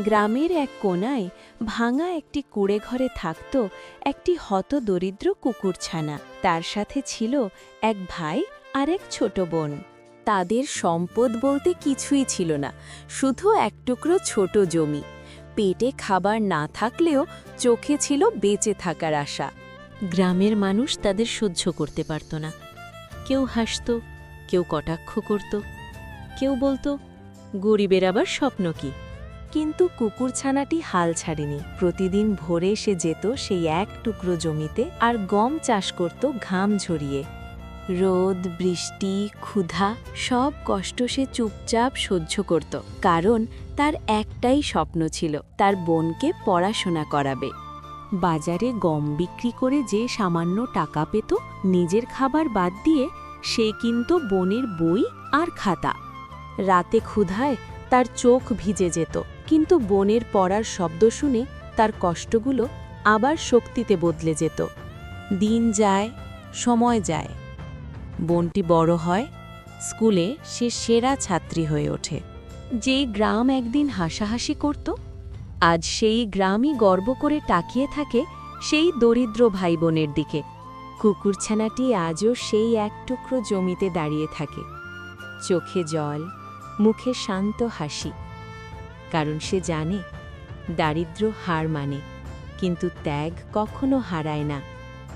গ্রামের এক কোনায় ভাঙা একটি কুড়ে ঘরে থাকত একটি হতদরিদ্র কুকুরছানা। তার সাথে ছিল এক ভাই আর এক ছোট বোন। তাদের সম্পদ বলতে কিছুই ছিল না, শুধু এক টুকরো ছোট জমি। পেটে খাবার না থাকলেও চোখে ছিল বেঁচে থাকার আশা। গ্রামের মানুষ তাদের সহ্য করতে পারত না। কেউ হাসত, কেউ কটাক্ষ করত, কেউ বলতো, গরিবের আবার স্বপ্ন কি? কিন্তু কুকুরছানাটি হাল ছাড়েনি। প্রতিদিন ভোরে সে যেত সেই এক টুকরো জমিতে আর গম চাষ করত ঘাম ঝরিয়ে। রোদ, বৃষ্টি, ক্ষুধা, সব কষ্ট সে চুপচাপ সহ্য করত, কারণ তার একটাই স্বপ্ন ছিল, তার বোনকে পড়াশোনা করাবে। বাজারে গম বিক্রি করে যে সামান্য টাকা পেত, নিজের খাবার বাদ দিয়ে সে কিন্তু বোনের বই আর খাতা। রাতে ক্ষুধায় তার চোখ ভিজে যেত, কিন্তু বোনের পড়ার শব্দ শুনে তার কষ্টগুলো আবার শক্তিতে বদলে যেত। দিন যায়, সময় যায়। বোনটি বড় হয়, স্কুলে সে সেরা ছাত্রী হয়ে ওঠে। যেই গ্রাম একদিন হাসাহাসি করত, আজ সেই গ্রামই গর্ব করে তাকিয়ে থাকে সেই দরিদ্র ভাই বোনের দিকে। কুকুরছানাটি আজও সেই এক টুকরো জমিতে দাঁড়িয়ে থাকে। চোখে জল মুখে শান্ত হাসি। কারণ সে জানে দারিদ্র হার মানে কিন্তু ত্যাগ কখনো হারায় না।